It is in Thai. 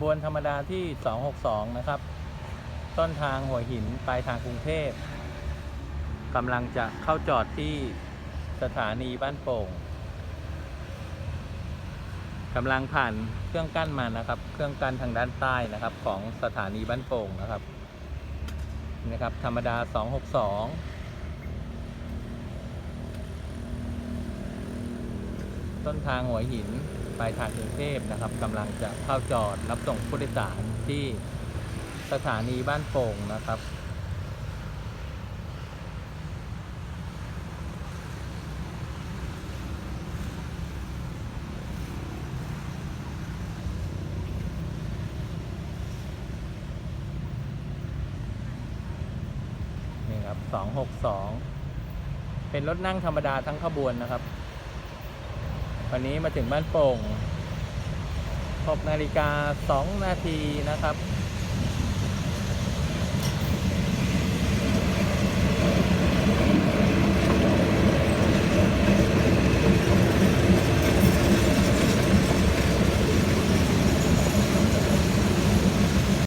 บวนธรรมดาที่ 262 นะครับ ต้นทางหัวหินปลายทางกรุงเทพกำลังจะเข้าจอดที่สถานีบ้านโป่งกำลังผ่านเครื่องกั้นมานะครับ เครื่องกั้นทางด้านใต้นะครับ ของสถานีบ้านโป่งนะครับนะครับ ธรรมดา 262 ต้นทางหัวหิน ปลายทางกรุงเทพนะครับกำลังจะเข้าจอดรับส่งผู้โดยสารที่สถานีบ้านโป่งนะครับนี่ครับ262 เป็นรถนั่งธรรมดาทั้งขบวนนะครับ วันนี้มาถึงบ้านโป่ง6นาฬิกา2นาทีนะครับ